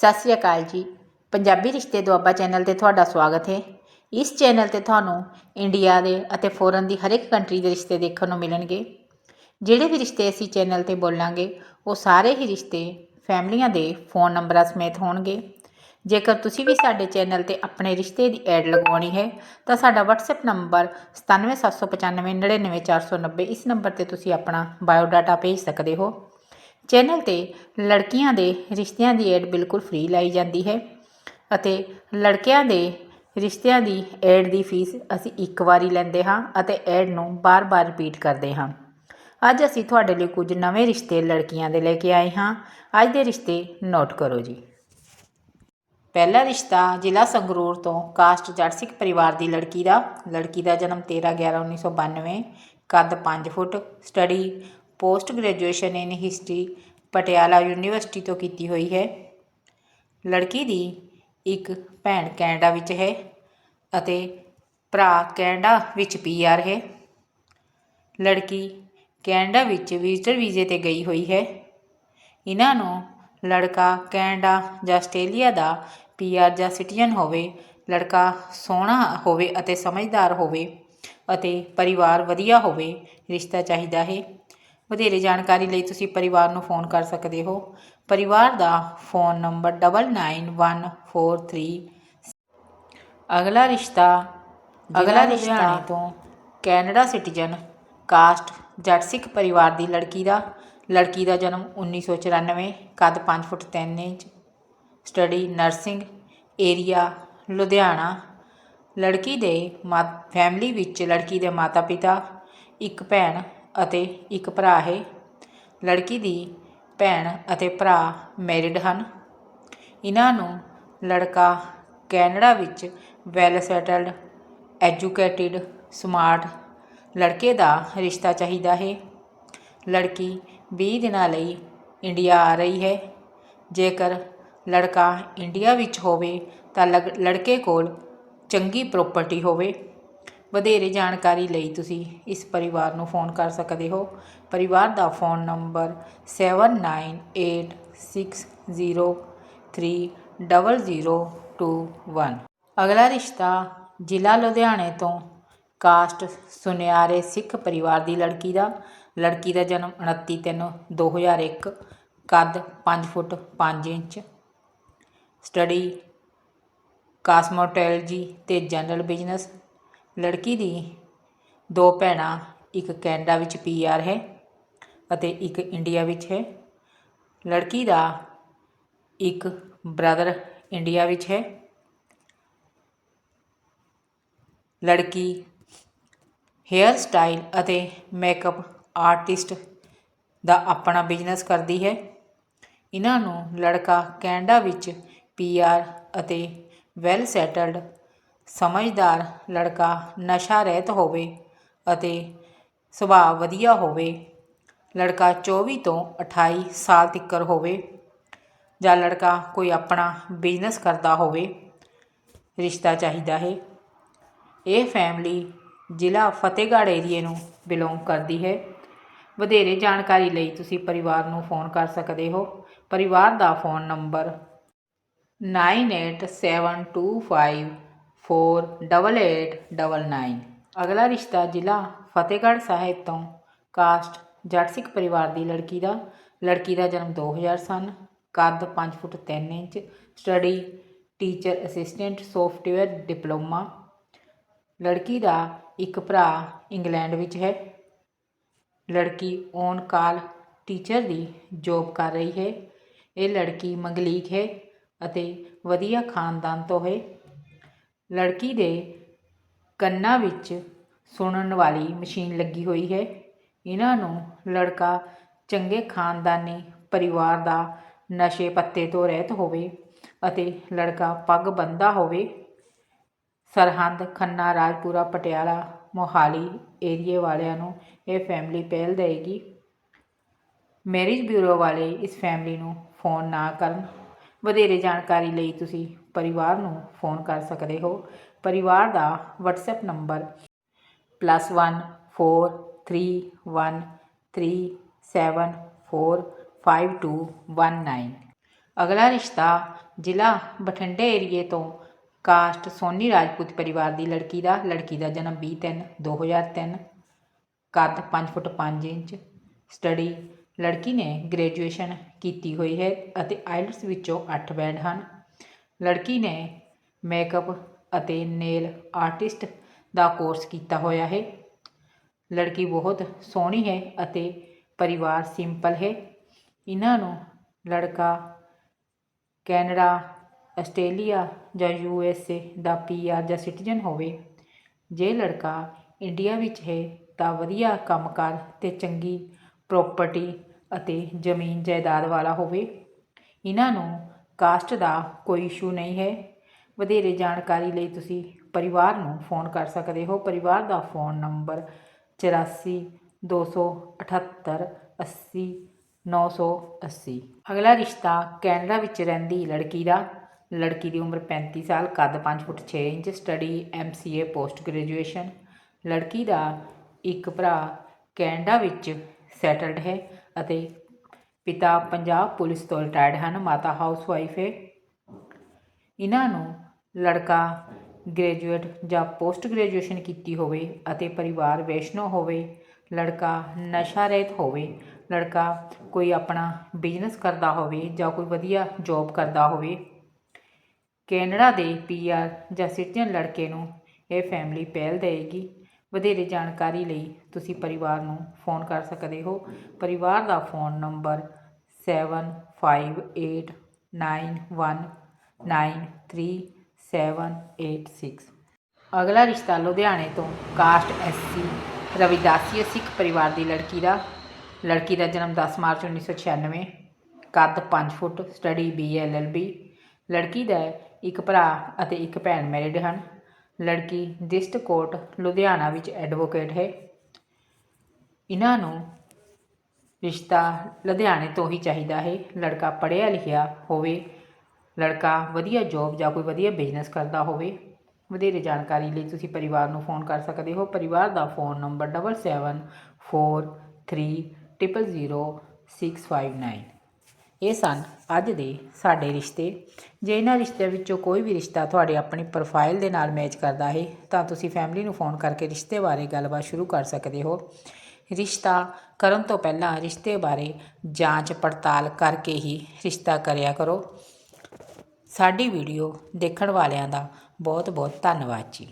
ਸਤਿ ਸ੍ਰੀ ਅਕਾਲ ਜੀ। ਪੰਜਾਬੀ ਰਿਸ਼ਤੇ ਦੁਆਬਾ ਚੈਨਲ ਤੇ ਤੁਹਾਡਾ ਸਵਾਗਤ ਹੈ। ਇਸ ਚੈਨਲ ਤੇ ਤੁਹਾਨੂੰ ਇੰਡੀਆ ਦੇ ਅਤੇ ਫੋਰਨ ਦੀ ਹਰ ਇੱਕ ਕੰਟਰੀ ਦੇ ਰਿਸ਼ਤੇ ਦੇਖਣ ਨੂੰ ਮਿਲਣਗੇ। ਜਿਹੜੇ ਵੀ ਰਿਸ਼ਤੇ ਅਸੀਂ ਚੈਨਲ ਤੇ ਬੋਲਾਂਗੇ, ਉਹ ਸਾਰੇ ਹੀ ਰਿਸ਼ਤੇ ਫੈਮਲੀਆਂ ਦੇ ਫੋਨ ਨੰਬਰਾਂ ਸਮੇਤ ਹੋਣਗੇ। ਜੇਕਰ ਤੁਸੀਂ ਵੀ ਸਾਡੇ ਚੈਨਲ ਤੇ ਆਪਣੇ ਰਿਸ਼ਤੇ ਦੀ ਐਡ ਲਗਵਾਉਣੀ ਹੈ, ਤਾਂ ਸਾਡਾ WhatsApp ਨੰਬਰ 9775999490 ਇਸ ਨੰਬਰ ਤੇ ਤੁਸੀਂ ਆਪਣਾ ਬਾਇਓਡਾਟਾ ਭੇਜ ਸਕਦੇ ਹੋ। ਚੈਨਲ ਤੇ ਲੜਕੀਆਂ ਦੇ ਰਿਸ਼ਤਿਆਂ ਦੀ ਐਡ ਬਿਲਕੁਲ ਫ੍ਰੀ ਲਾਈ ਜਾਂਦੀ ਹੈ ਅਤੇ ਲੜਕਿਆਂ ਦੇ ਰਿਸ਼ਤਿਆਂ ਦੀ ਐਡ ਦੀ ਫੀਸ ਅਸੀਂ ਇੱਕ ਵਾਰੀ ਲੈਂਦੇ ਹਾਂ ਅਤੇ ਐਡ ਨੂੰ ਬਾਰ-ਬਾਰ ਰਿਪੀਟ ਕਰਦੇ ਹਾਂ। ਅੱਜ ਅਸੀਂ ਤੁਹਾਡੇ ਲਈ ਕੁਝ ਨਵੇਂ ਰਿਸ਼ਤੇ ਲੜਕੀਆਂ ਦੇ ਲੈ ਕੇ ਆਏ ਹਾਂ। ਅੱਜ ਦੇ ਰਿਸ਼ਤੇ ਨੋਟ ਕਰੋ ਜੀ। ਪਹਿਲਾ ਰਿਸ਼ਤਾ ਜ਼ਿਲ੍ਹਾ ਸੰਗਰੂਰ ਤੋਂ ਕਾਸਟ ਜੱਟ ਸਿੱਖ ਪਰਿਵਾਰ ਦੀ ਲੜਕੀ ਦਾ। ਲੜਕੀ ਦਾ ਜਨਮ 13 11 1992 ਕੱਦ 5 foot, study post graduation in history Patiala university ਤੋਂ ਕੀਤੀ ਹੋਈ ਹੈ। ਲੜਕੀ ਦੀ ਇੱਕ ਭੈਣ ਕੈਨੇਡਾ ਵਿੱਚ ਹੈ ਅਤੇ ਭਰਾ ਕੈਨੇਡਾ ਵਿੱਚ ਪੀਆਰ ਹੈ। ਲੜਕੀ ਕੈਨੇਡਾ ਵਿੱਚ ਵਿਜ਼ਟਰ ਵੀਜ਼ੇ ਤੇ ਗਈ ਹੋਈ ਹੈ। ਇਹਨਾਂ ਨੂੰ ਲੜਕਾ ਕੈਨੇਡਾ ਜਾਂ ਆਸਟ੍ਰੇਲੀਆ ਦਾ ਪੀਆਰ ਜਾਂ ਸਿਟੀਜ਼ਨ ਹੋਵੇ, ਲੜਕਾ ਸੋਹਣਾ ਹੋਵੇ ਅਤੇ ਸਮਝਦਾਰ ਹੋਵੇ ਅਤੇ ਪਰਿਵਾਰ ਵਧੀਆ ਹੋਵੇ, ਰਿਸ਼ਤਾ ਚਾਹੀਦਾ ਹੈ। ਵਧੇਰੇ ਜਾਣਕਾਰੀ ਲਈ ਤੁਸੀਂ ਪਰਿਵਾਰ ਨੂੰ ਫੋਨ ਕਰ ਸਕਦੇ ਹੋ। ਪਰਿਵਾਰ ਦਾ ਫੋਨ ਨੰਬਰ 991143 ਅਗਲਾ ਰਿਸ਼ਤਾ ਅਗਲਾ ਰਿਸ਼ਤਾ ਤੋਂ। ਕੈਨੇਡਾ ਸਿਟੀਜ਼ਨ ਕਾਸਟ ਜੱਟ ਸਿੱਖ ਪਰਿਵਾਰ ਦੀ ਲੜਕੀ ਦਾ। ਲੜਕੀ ਦਾ ਜਨਮ 1994 ਕੱਦ 5 foot 3 inch. Study nursing area Ludhiana. ਲੜਕੀ ਦੇ ਮਾ ਫੈਮਿਲੀ ਵਿੱਚ ਲੜਕੀ ਦੇ ਮਾਤਾ-ਪਿਤਾ ਇੱਕ ਭੈਣ ਅਤੇ ਇੱਕ ਭਰਾ ਹੈ। ਲੜਕੀ ਦੀ ਭੈਣ ਅਤੇ ਭਰਾ ਮੈਰਿਡ ਹਨ। ਇਹਨਾਂ ਨੂੰ ਲੜਕਾ ਕੈਨੇਡਾ ਵਿੱਚ ਵੈਲ ਸੈਟਲਡ, ਐਜੂਕੇਟਿਡ, ਸਮਾਰਟ ਲੜਕੇ ਦਾ ਰਿਸ਼ਤਾ ਚਾਹੀਦਾ ਹੈ। ਲੜਕੀ 20 ਦਿਨਾਂ ਲਈ ਇੰਡੀਆ ਆ ਰਹੀ ਹੈ। ਜੇਕਰ ਲੜਕਾ ਇੰਡੀਆ ਵਿੱਚ ਹੋਵੇ ਤਾਂ ਲੜਕੇ ਕੋਲ ਚੰਗੀ ਪ੍ਰਾਪਰਟੀ ਹੋਵੇ। ਵਧੇਰੇ ਜਾਣਕਾਰੀ ਲਈ ਤੁਸੀਂ ਇਸ ਪਰਿਵਾਰ ਨੂੰ ਫੋਨ ਕਰ ਸਕਦੇ ਹੋ। ਪਰਿਵਾਰ ਦਾ ਫੋਨ ਨੰਬਰ 7986030021 ਅਗਲਾ ਰਿਸ਼ਤਾ ਜ਼ਿਲ੍ਹਾ ਲੁਧਿਆਣੇ ਤੋਂ ਕਾਸਟ ਸੁਨਿਆਰੇ ਸਿੱਖ ਪਰਿਵਾਰ ਦੀ ਲੜਕੀ ਦਾ। ਲੜਕੀ ਦਾ ਜਨਮ 29 ਤਿੰਨ 2001 ਕੱਦ 5 ਫੁੱਟ 5 ਇੰਚ। ਸਟੱਡੀ ਕਾਸਮੋਟੋਲੋਜੀ ਤੇ ਜਨਰਲ ਬਿਜ਼ਨਸ ਲੜਕੀ ਦੀ ਦੋ ਭੈਣਾਂ, ਇੱਕ ਕੈਨੇਡਾ ਵਿੱਚ ਪੀਆਰ ਹੈ ਅਤੇ ਇੱਕ ਇੰਡੀਆ ਵਿੱਚ ਹੈ। ਲੜਕੀ ਦਾ ਇੱਕ ਬ੍ਰਦਰ ਇੰਡੀਆ ਵਿੱਚ ਹੈ। ਲੜਕੀ ਹੇਅਰ ਸਟਾਈਲ ਅਤੇ ਮੇਕਅਪ ਆਰਟਿਸਟ ਦਾ ਆਪਣਾ ਬਿਜ਼ਨਸ ਕਰਦੀ ਹੈ। ਇਹਨਾਂ ਨੂੰ ਲੜਕਾ ਕੈਨੇਡਾ ਵਿੱਚ ਪੀਆਰ ਅਤੇ ਵੈਲ ਸੈਟਲਡ ਸਮਝਦਾਰ ਲੜਕਾ ਨਸ਼ਾ ਰਹਿਤ ਹੋਵੇ ਅਤੇ ਸੁਭਾਅ ਵਧੀਆ ਹੋਵੇ, ਲੜਕਾ 24 ਤੋਂ 28 ਸਾਲ ਤੱਕਰ ਹੋਵੇ ਜਾਂ ਲੜਕਾ ਕੋਈ ਆਪਣਾ ਬਿਜ਼ਨਸ ਕਰਦਾ ਹੋਵੇ, ਰਿਸ਼ਤਾ ਚਾਹੀਦਾ ਹੈ। ਇਹ ਫੈਮਿਲੀ ਜ਼ਿਲ੍ਹਾ ਫਤਿਹਗੜ੍ਹ ਏਰੀਏ ਨੂੰ ਬਿਲੋਂਗ ਕਰਦੀ ਹੈ। ਵਧੇਰੇ ਜਾਣਕਾਰੀ ਲਈ ਤੁਸੀਂ ਪਰਿਵਾਰ ਨੂੰ ਫੋਨ ਕਰ ਸਕਦੇ ਹੋ। ਪਰਿਵਾਰ ਦਾ ਫੋਨ ਨੰਬਰ 9872548899 ਅਗਲਾ ਰਿਸ਼ਤਾ ਜ਼ਿਲ੍ਹਾ ਫਤਿਹਗੜ੍ਹ ਸਾਹਿਬ ਤੋਂ ਕਾਸਟ ਜੱਟ ਸਿੱਖ ਪਰਿਵਾਰ ਦੀ ਲੜਕੀ ਦਾ। ਲੜਕੀ ਦਾ ਜਨਮ 2000 ਸਨ। ਕੱਦ 5 foot 3 inch. Study teacher assistant software diploma. ਲੜਕੀ ਦਾ ਇੱਕ ਭਰਾ ਇੰਗਲੈਂਡ ਵਿੱਚ ਹੈ। ਲੜਕੀ ਔਨ ਕਾਲ ਟੀਚਰ ਦੀ ਜੌਬ ਕਰ ਰਹੀ ਹੈ। ਇਹ ਲੜਕੀ ਮੰਗਲੀਕ ਹੈ ਅਤੇ ਵਧੀਆ ਖਾਨਦਾਨ ਤੋਂ ਹੈ। ਲੜਕੀ ਦੇ ਕੰਨਾਂ ਵਿੱਚ ਸੁਣਨ ਵਾਲੀ ਮਸ਼ੀਨ ਲੱਗੀ ਹੋਈ ਹੈ। ਇਹਨਾਂ ਨੂੰ ਲੜਕਾ ਚੰਗੇ ਖਾਨਦਾਨੀ ਪਰਿਵਾਰ ਦਾ ਨਸ਼ੇ ਪੱਤੇ ਤੋਂ ਰਹਿਤ ਹੋਵੇ ਅਤੇ ਲੜਕਾ ਪੱਗ ਬੰਦਾ ਹੋਵੇ। ਸਰਹੰਦ, ਖੰਨਾ, ਰਾਜਪੁਰਾ, ਪਟਿਆਲਾ, ਮੋਹਾਲੀ ਏਰੀਏ ਵਾਲਿਆਂ ਨੂੰ ਇਹ ਫੈਮਿਲੀ ਪਹਿਲ ਦੇਗੀ ਮੈਰਿਜ ਬਿਊਰੋ ਵਾਲੇ ਇਸ ਫੈਮਿਲੀ ਨੂੰ ਫੋਨ ਨਾ ਕਰਨ। ਵਧੇਰੇ ਜਾਣਕਾਰੀ ਲਈ ਤੁਸੀਂ ਪਰਿਵਾਰ ਨੂੰ ਫੋਨ ਕਰ ਸਕਦੇ ਹੋ। ਪਰਿਵਾਰ ਦਾ WhatsApp ਨੰਬਰ +1431374521 ਅਗਲਾ ਰਿਸ਼ਤਾ ਜ਼ਿਲ੍ਹਾ ਬਠਿੰਡੇ ਏਰੀਏ ਤੋਂ ਕਾਸਟ ਸੋਨੀ ਰਾਜਪੂਤ ਪਰਿਵਾਰ ਦੀ ਲੜਕੀ ਦਾ। ਲੜਕੀ ਦਾ ਜਨਮ 20 ਤਿੰਨ 2003 ਕੱਦ 5 ਫੁੱਟ 5 ਇੰਚ। ਸਟੱਡੀ ਲੜਕੀ ਨੇ ਗ੍ਰੈਜੂਏਸ਼ਨ ਕੀਤੀ ਹੋਈ ਹੈ ਅਤੇ ਆਈਲਟਸ ਵਿੱਚੋਂ 8 ਬੈਂਡ ਹਨ। ਲੜਕੀ ਨੇ ਮੇਕਅਪ ਅਤੇ ਨੇਲ ਆਰਟਿਸਟ ਦਾ ਕੋਰਸ ਕੀਤਾ ਹੋਇਆ ਹੈ। ਲੜਕੀ ਬਹੁਤ ਸੋਹਣੀ ਹੈ ਅਤੇ ਪਰਿਵਾਰ ਸਿੰਪਲ ਹੈ। ਇਹਨਾਂ ਨੂੰ ਲੜਕਾ ਕੈਨੇਡਾ, ਆਸਟ੍ਰੇਲੀਆ ਜਾਂ ਯੂ ਐਸ ਏ ਦਾ ਪੀਆਰ ਜਾਂ ਸਿਟੀਜ਼ਨ ਹੋਵੇ। ਜੇ ਲੜਕਾ ਇੰਡੀਆ ਵਿੱਚ ਹੈ ਤਾਂ ਵਧੀਆ ਕੰਮਕਾਰ ਤੇ ਚੰਗੀ ਪ੍ਰਾਪਰਟੀ ਅਤੇ ਜ਼ਮੀਨ ਜਾਇਦਾਦ ਵਾਲਾ ਹੋਵੇ। ਇਹਨਾਂ ਨੂੰ ਕਾਸਟ ਦਾ ਕੋਈ ਇਸ਼ੂ ਨਹੀਂ ਹੈ। ਵਧੇਰੇ ਜਾਣਕਾਰੀ ਲਈ ਤੁਸੀਂ ਪਰਿਵਾਰ ਨੂੰ ਫੋਨ ਕਰ ਸਕਦੇ ਹੋ। ਪਰਿਵਾਰ ਦਾ ਫੋਨ ਨੰਬਰ 84 278 80 980 ਅਗਲਾ ਰਿਸ਼ਤਾ ਕੈਨੇਡਾ ਵਿੱਚ ਰਹਿੰਦੀ ਲੜਕੀ ਦਾ। ਲੜਕੀ ਦੀ ਉਮਰ 35 ਸਾਲ, ਕੱਦ 5 foot 6 inch, study MCA post graduation. ਲੜਕੀ ਦਾ ਇੱਕ ਭਰਾ ਕੈਨੇਡਾ ਵਿੱਚ ਸੈਟਲਡ ਹੈ ਅਤੇ ਪਿਤਾ ਪੰਜਾਬ ਪੁਲਿਸ ਤੋਂ ਰਿਟਾਇਰਡ ਹਨ, ਮਾਤਾ ਹਾਊਸਵਾਈਫ ਹੈ। ਇਹਨਾਂ ਨੂੰ ਲੜਕਾ ਗ੍ਰੈਜੂਏਟ ਜਾਂ ਪੋਸਟ ਗ੍ਰੈਜੂਏਸ਼ਨ ਕੀਤੀ ਹੋਵੇ ਅਤੇ ਪਰਿਵਾਰ ਵੈਸ਼ਨੋ ਹੋਵੇ, ਲੜਕਾ ਨਸ਼ਾ ਰਹਿਤ ਹੋਵੇ, ਲੜਕਾ ਕੋਈ ਆਪਣਾ ਬਿਜ਼ਨਸ ਕਰਦਾ ਹੋਵੇ ਜਾਂ ਕੋਈ ਵਧੀਆ ਜੌਬ ਕਰਦਾ ਹੋਵੇ, ਕੈਨੇਡਾ ਦੇ ਪੀਆਰ ਜਾਂ ਸਿਟੀਜ਼ਨ ਲੜਕੇ ਨੂੰ ਇਹ ਫੈਮਿਲੀ ਪਹਿਲ ਦੇਵੇਗੀ। ਵਧੇਰੇ ਜਾਣਕਾਰੀ ਲਈ ਤੁਸੀਂ ਪਰਿਵਾਰ ਨੂੰ ਫੋਨ ਕਰ ਸਕਦੇ ਹੋ। ਪਰਿਵਾਰ ਦਾ ਫੋਨ ਨੰਬਰ 7581919386 ਅਗਲਾ ਰਿਸ਼ਤਾ ਲੁਧਿਆਣੇ ਤੋਂ ਕਾਸਟ ਐਸਸੀ ਰਵਿਦਾਸੀਆ ਸਿੱਖ ਪਰਿਵਾਰ ਦੀ ਲੜਕੀ ਦਾ। ਲੜਕੀ ਦਾ ਜਨਮ 10 ਮਾਰਚ 1996 ਕੱਦ 5 ਫੁੱਟ, ਸਟੱਡੀ ਬੀਐਲਐਲਬੀ ਲੜਕੀ ਦਾ ਇੱਕ ਭਰਾ ਅਤੇ ਇੱਕ ਭੈਣ ਮੈਰਿਡ ਹਨ। ਲੜਕੀ ਡਿਸਟ੍ਰਿਕਟ ਕੋਰਟ ਲੁਧਿਆਣਾ ਵਿੱਚ ਐਡਵੋਕੇਟ ਹੈ। ਇਹਨਾਂ ਨੂੰ ਰਿਸ਼ਤਾ ਲੁਧਿਆਣੇ ਤੋਂ ਹੀ ਚਾਹੀਦਾ ਹੈ। ਲੜਕਾ ਪੜ੍ਹਿਆ ਲਿਖਿਆ ਹੋਵੇ, ਲੜਕਾ ਵਧੀਆ ਜੌਬ ਜਾਂ ਕੋਈ ਵਧੀਆ ਬਿਜ਼ਨਸ ਕਰਦਾ ਹੋਵੇ, ਵਧੇਰੇ ਜਾਣਕਾਰੀ ਲਈ ਤੁਸੀਂ ਪਰਿਵਾਰ ਨੂੰ ਫੋਨ ਕਰ ਸਕਦੇ ਹੋ। ਪਰਿਵਾਰ ਦਾ ਫੋਨ ਨੰਬਰ 7743000659 ਇਹ ਸਨ ਅੱਜ ਦੇ ਸਾਡੇ ਰਿਸ਼ਤੇ। ਜੇ ਇਹਨਾਂ ਰਿਸ਼ਤਿਆਂ ਵਿੱਚੋਂ ਕੋਈ ਵੀ ਰਿਸ਼ਤਾ ਤੁਹਾਡੇ ਆਪਣੀ ਪ੍ਰੋਫਾਈਲ ਦੇ ਨਾਲ ਮੈਚ ਕਰਦਾ ਹੈ, ਤਾਂ ਤੁਸੀਂ ਫੈਮਿਲੀ ਨੂੰ ਫੋਨ ਕਰਕੇ ਰਿਸ਼ਤੇ ਬਾਰੇ ਗੱਲਬਾਤ ਸ਼ੁਰੂ ਕਰ ਸਕਦੇ ਹੋ। ਰਿਸ਼ਤਾ ਕਰਨ ਤੋਂ ਪਹਿਲਾਂ ਰਿਸ਼ਤੇ ਬਾਰੇ ਜਾਂਚ ਪੜਤਾਲ ਕਰਕੇ ਹੀ ਰਿਸ਼ਤਾ ਕਰਿਆ ਕਰੋ। ਸਾਡੀ ਵੀਡੀਓ ਦੇਖਣ ਵਾਲਿਆਂ ਦਾ ਬਹੁਤ ਬਹੁਤ ਧੰਨਵਾਦ ਜੀ।